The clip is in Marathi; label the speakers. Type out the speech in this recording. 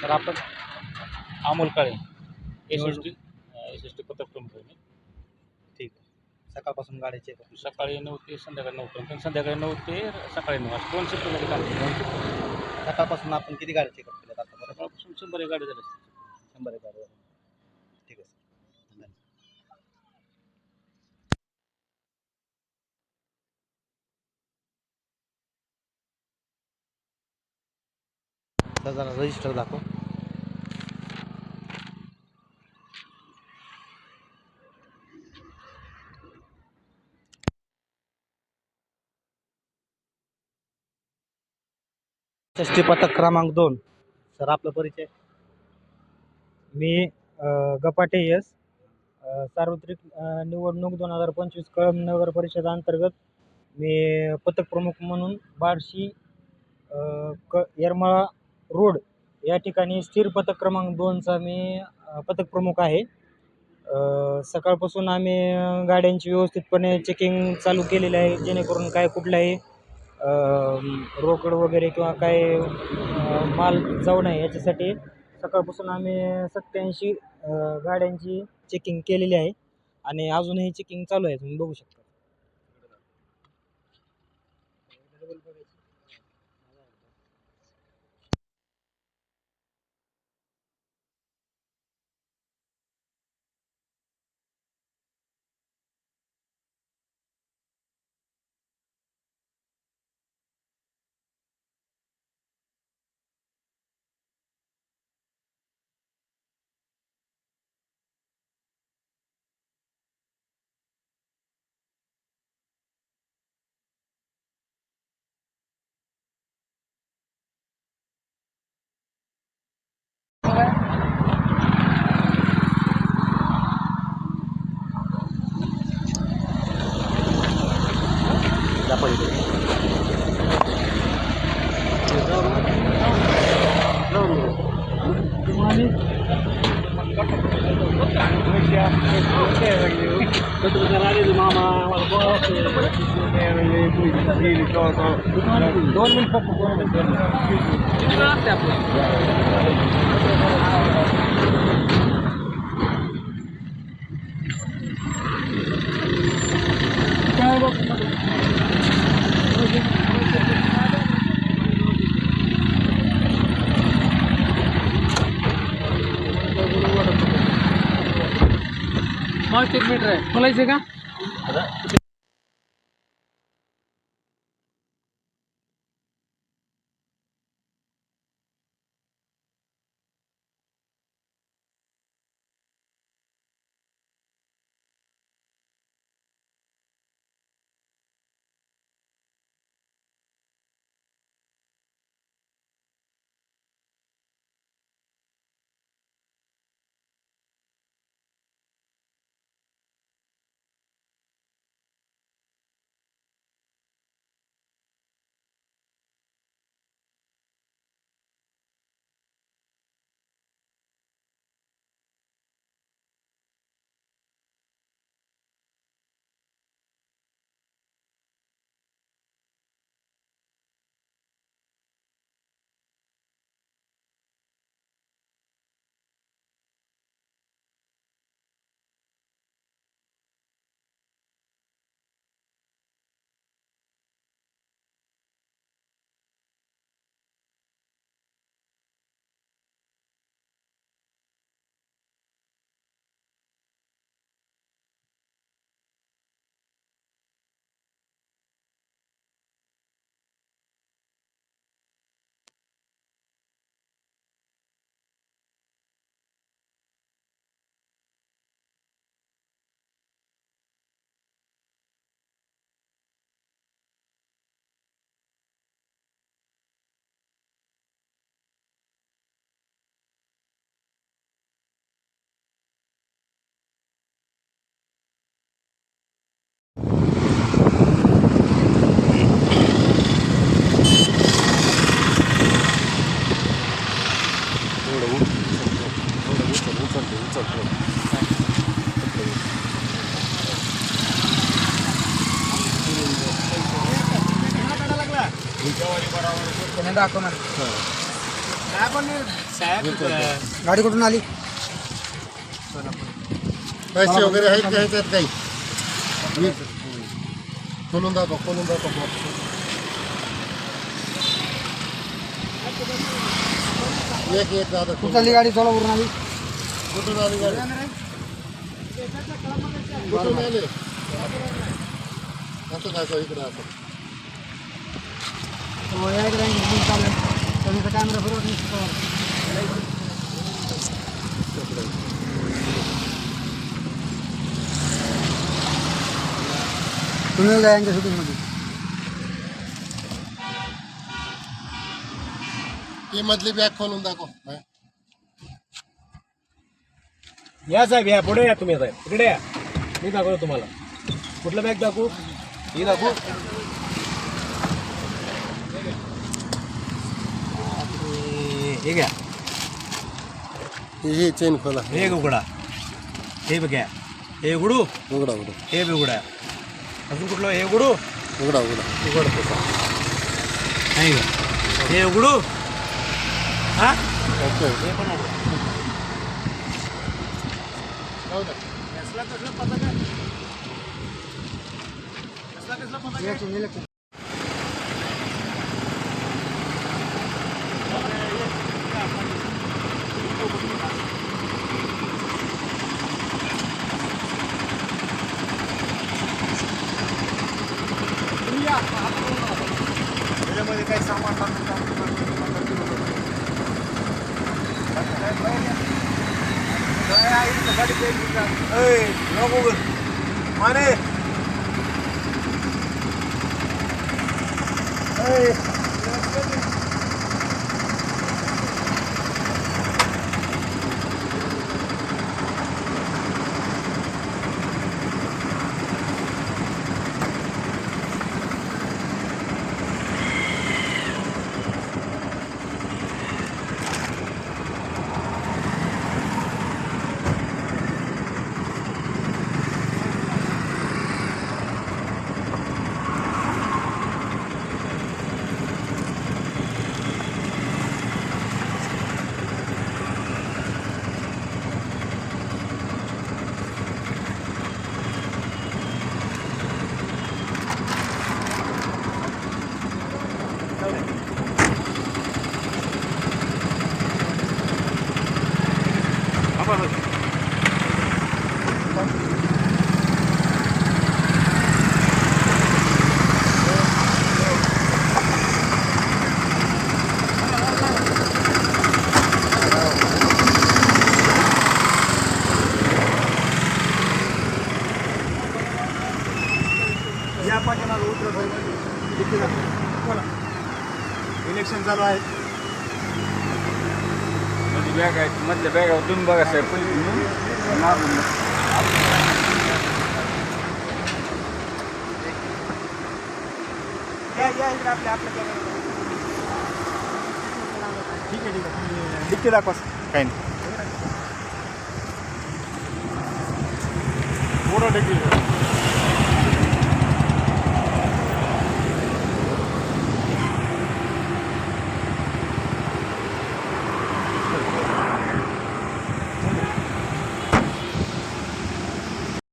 Speaker 1: सर आपण अमोल काळे एस टी पथक प्रमुख आहे मी.
Speaker 2: ठीक आहे सकाळपासून गाड्या चेक
Speaker 1: सकाळी नऊ ते संध्याकाळी नऊपर्यंत आणि संध्याकाळी नऊ ते सकाळी नऊ असं दोन शिफ्टमध्ये काम. शिफ्ट
Speaker 2: सकाळपासून आपण किती गाड्या चेकअप केल्यात आता?
Speaker 1: सकाळपासून शंभर एक गाडी झाली असतील.
Speaker 2: शंभर एक गाड्या ठीक आहे आता जरा रजिस्टर दाखव. षष्टी पथक क्रमांक दोन. सर आपला परिचय.
Speaker 3: मी गपाटे यस. सार्वत्रिक निवडणूक दोन हजार पंचवीस कळम नगर परिषद अंतर्गत मी पथक प्रमुख म्हणून बार्शी क येरमाळा रोड या ठिकाणी स्थिर पथक क्रमांक दोनचा मी पथक प्रमुख आहे. सकाळपासून आम्ही गाड्यांची व्यवस्थितपणे चेकिंग चालू केलेली आहे जेणेकरून काय कुठलाही रोकड वगैरे किंवा काय माल जाऊ नये याच्यासाठी सकाळपासून आम्ही सत्याऐंशी गाड्यांची चेकिंग केलेली आहे. आणि अजूनही चेकिंग चालू आहे तुम्ही बघू शकता. Tanto che raggio mamma, la porta,
Speaker 4: e poi sì, cosa. Dormi un
Speaker 3: po' dormi.
Speaker 5: un po' ಹಾಂ ಸ್ಟಿಕ್ ಕೊಲೈಸಿಗ दाखव गाडी कुठून आली?
Speaker 6: पैसे वगैरे आहेत का ह्याच्यात काही? खोलून दाखव खोलून दाखव एक एक दादा
Speaker 5: कुठं चालली गाडी सोलापूरून आली?
Speaker 6: कुठून आली गाडी? कुठून आले? असं दाखव इकडं असं.
Speaker 5: तुम्ही यांच्या शूटिंगमध्ये
Speaker 6: ती मधली बॅग खोलून दाखव हा.
Speaker 7: या साहेब, या या इकडे या. मी दाखवतो तुम्हाला. कुठलं बॅग दाखवू? ही हे घ्या
Speaker 6: ही ही चेन खोला
Speaker 7: हे उघडा हे बघ्या हे उघडू
Speaker 6: उघडा उघडा
Speaker 7: हे बी उघडा अजून कुठलं हे उघडू
Speaker 6: उघडा उघडा
Speaker 7: उघडतो नाही का हे उघडू हा
Speaker 6: ओके
Speaker 7: हे पण उघडू त्याच्यामध्ये काही सामान लागतो माने
Speaker 8: या पाठीमागे उतरत इलेक्शन चालू आहे
Speaker 4: मध्ये बॅग आहे मधल्या बॅगावर तुम्ही बघा साहेब पण मारून
Speaker 8: या या इकडे आपल्या आपल्या कॅमेरा ठीक आहे ठीक आहे डिक्की दाखवा काही नाही